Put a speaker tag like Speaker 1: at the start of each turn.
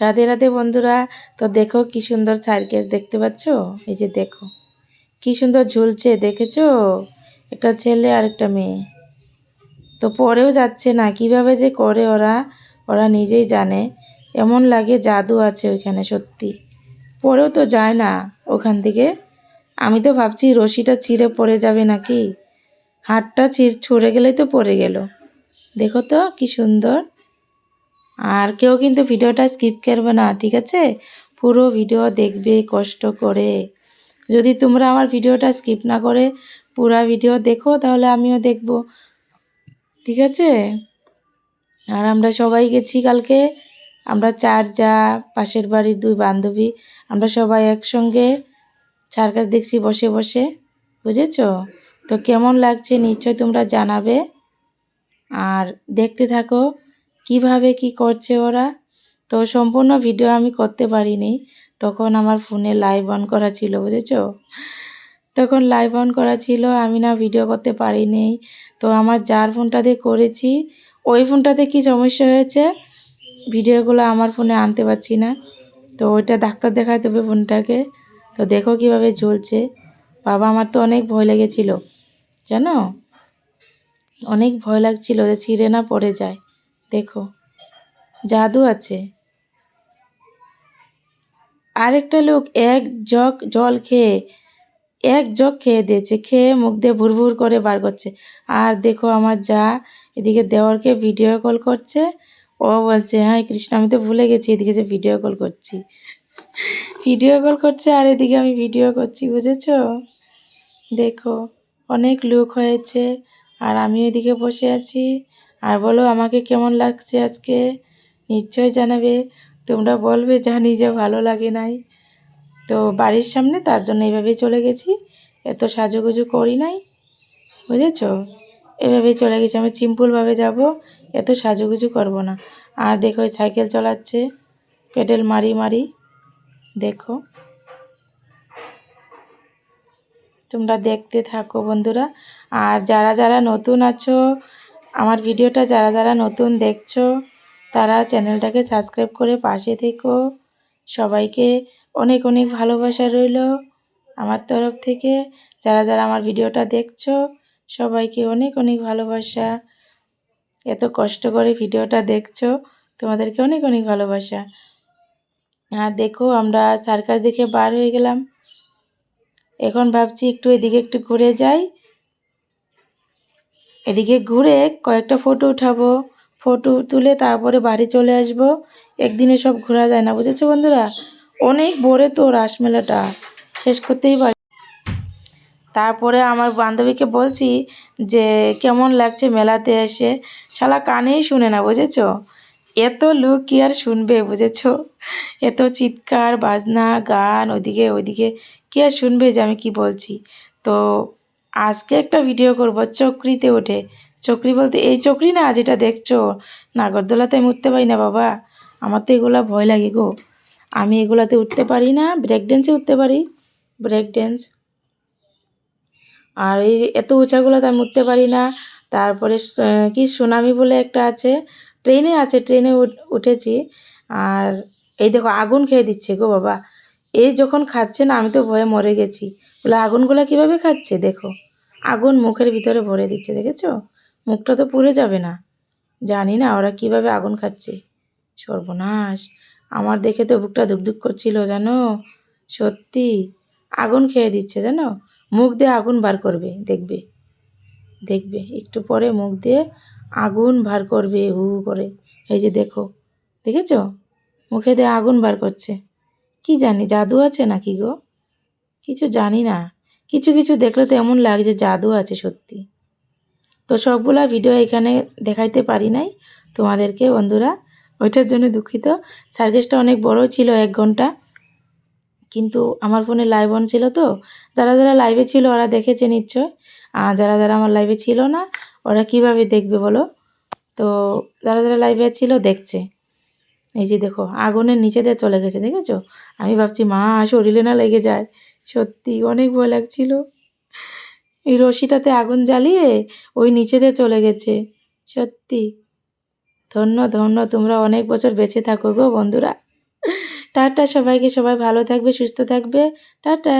Speaker 1: রাধে রাধে বন্ধুরা, তো দেখো কি সুন্দর সার্কেস দেখতে পাচ্ছ? এই যে দেখো, কি সুন্দর ঝুলছে, দেখেছ? একটা ছেলে আর একটা মেয়ে। তো পরেও যাচ্ছে না, কীভাবে যে করে ওরা ওরা নিজেই জানে। এমন লাগে জাদু আছে ওইখানে, সত্যি। পরেও তো যায় না ওখান থেকে। আমি তো ভাবছি রশিটা ছিঁড়ে পড়ে যাবে নাকি? হাতটা ছিঁড়, ছুঁড়ে গেলেই তো পড়ে গেল। দেখো তো কি সুন্দর। আর কেউ কিন্তু ভিডিওটা স্কিপ করবে না, ঠিক আছে? পুরো ভিডিও দেখবে কষ্ট করে। যদি তোমরা আমার ভিডিওটা স্কিপ না করে পুরা ভিডিও দেখো, তাহলে আমিও দেখব, ঠিক আছে? আর আমরা সবাই গেছি কালকে। আমরা চার যা, পাশের বাড়ির দুই বান্ধবী, আমরা সবাই একসঙ্গে সার্কাস দেখছি বসে বসে, বুঝেছ? তো কেমন লাগছে নিশ্চয় তোমরা জানাবে। আর দেখতে থাকো। কীভাবে কি করছে ওরা? তো সম্পূর্ণ ভিডিও আমি করতে পারিনি। তখন আমার ফোনে লাইভ অন করা ছিল, বুঝেছ? তখন লাইভ অন করা ছিল, আমি না ভিডিও করতে পারিনি। তো আমার যার ফোনটাতে করেছি, ওই ফোনটাতে কি সমস্যা হয়েছে? ভিডিওগুলো আমার ফোনে আনতে পারছি না। তো ওইটা ডাক্তার দেখাতে হবে ফোনটাকে তো দেখো কীভাবে ঝুলছে বাবা, আমার তো অনেক ভয় লেগেছিল, জানো? অনেক ভয় লাগছিল যে ছিঁড়ে না পড়ে যায়। দেখো, জাদু আছে। আরেকটা লোক এক জগ জল খেয়ে, এক জগ খেয়ে দিয়েছে, খেয়ে মুখ দিয়ে ভুর ভুর করে বার করছে। আর দেখো আমার যা এদিকে দেওয়ারকে ভিডিও কল করছে। ও বলছে হ্যাঁ কৃষ্ণ, আমি তো ভুলে গেছি, এদিকে যে ভিডিও কল করছি। ভিডিও কল করছে আর এদিকে আমি ভিডিও করছি, বুঝেছ? দেখো, অনেক লোক হয়েছে আর আমি এদিকে বসে আছি। আর বলো, আমাকে কেমন লাগছে আজকে? নিশ্চয় জানাবে। তোমরা বলবে জানি যে ভালো লাগে নাই। তো বাড়ির সামনে, তার জন্য এইভাবেই চলে গেছি। এত সাজুগুজু করি নাই, বুঝেছ? এভাবেই চলে গেছি। আমি সিম্পলভাবে যাব, এত সাজুগুজু করব না। আর দেখো সাইকেল চালাচ্ছে, পেডেল মারি মারি, দেখো। তোমরা দেখতে থাকো বন্ধুরা। আর যারা যারা নতুন আছো আমার ভিডিওটা যারা যারা নতুন দেখছ, তারা চ্যানেলটাকে সাবস্ক্রাইব করে পাশে থেকো। সবাইকে অনেক অনেক ভালোবাসা রইল আমার তরফ থেকে। যারা যারা আমার ভিডিওটা দেখছ, সবাইকে অনেক অনেক ভালোবাসা। এত কষ্ট করে ভিডিওটা দেখছ, তোমাদেরকে অনেক অনেক ভালোবাসা। আর দেখো, আমরা সার্কাস দেখে বার হয়ে গেলাম। এখন ভাবছি একটু এদিকে একটু ঘুরে যাই। এদিকে ঘুরে কয়েকটা ফটো উঠাবো। ফটো তুলে তারপরে বাড়ি চলে আসব। একদিনে সব ঘোরা যায় না, বুঝেছ বন্ধুরা? অনেক ভোরে তো রাসমেলাটা শেষ করতেই পারি। তারপরে আমার বান্ধবীকে বলছি যে, কেমন লাগছে মেলাতে এসে? শালা কানেই শুনে না, বুঝেছ? এত লোক কি আর শুনবে, বুঝেছ? এত চিৎকার, বাজনা, গান ওইদিকে ওইদিকে কি আর শুনবে যে আমি কি বলছি? তো আজকে একটা ভিডিও করব, চক্রিতে ওঠে চক্রি বলতে, এই চক্রি না যেটা দেখছ? নাগরদোলাতে আমি উঠতে পারি না বাবা। আমার তো এগুলো ভয় লাগে গো। আমি এগুলাতে উঠতে পারি না ব্রেক ড্যান্সে উঠতে পারি ব্রেক ড্যান্স আর এই এত উঁচাগুলোতে আমি উঠতে পারি না। তারপরে কি সুনামি বলে একটা আছে। ট্রেনে আছে, ট্রেনে উঠেছি। আর এই দেখো, আগুন খেয়ে দিচ্ছে গো বাবা। এই যখন খাচ্ছে না আমি তো ভয়ে মরে গেছি। বলে, আগুনগুলো কীভাবে খাচ্ছে? দেখো। আগুন মুখের ভিতরে ভরে দিচ্ছে, দেখেছ? মুখটা তো পুড়ে যাবে না। জানি না ওরা কীভাবে আগুন খাচ্ছে। সর্বনাশ। আমার দেখে তো বুকটা ধুকধুক করছিল, জানো? সত্যি, আগুন খেয়ে দিচ্ছে, জানো? মুখ দিয়ে আগুন বার করবে, দেখবে। দেখবে, একটু পরে মুখ দিয়ে আগুন বার করবে, হু হু করে। এই যে দেখো, দেখেছ? মুখে দিয়ে আগুন বার করছে। কি জানি, জাদু আছে নাকি গো? কিছু জানি না। কিছু কিছু দেখলে তো এমন লাগছে জাদু আছে সত্যি। তো সবগুলা ভিডিও এখানে দেখাইতে পারি নাই তোমাদেরকে বন্ধুরা। ওইটার জন্য দুঃখিত। সার্কেসটা অনেক বড় ছিল এক ঘণ্টা। কিন্তু আমার ফোনে লাইভ অন ছিল তো। যারা যারা লাইভে ছিল ওরা দেখেছে নিশ্চয়। আর যারা যারা আমার লাইভে ছিল না, ওরা কীভাবে দেখবে বলো? তো যারা যারা লাইভে ছিল দেখছে। এই যে দেখো, আগুনের নিচে দিয়ে চলে গেছে, দেখেছ? আমি ভাবছি, মা, শরীরে না লেগে যায়। সত্যি অনেক ভয় লাগছিল। এই রশিটাতে আগুন জ্বালিয়ে ওই নিচে দিয়ে চলে গেছে। সত্যি। ধন্য ধন্য, তোমরা অনেক বছর বেঁচে থাকো গো বন্ধুরা। টাটা সবাইকে, সবাই ভালো থাকবে, সুস্থ থাকবে। টাটা।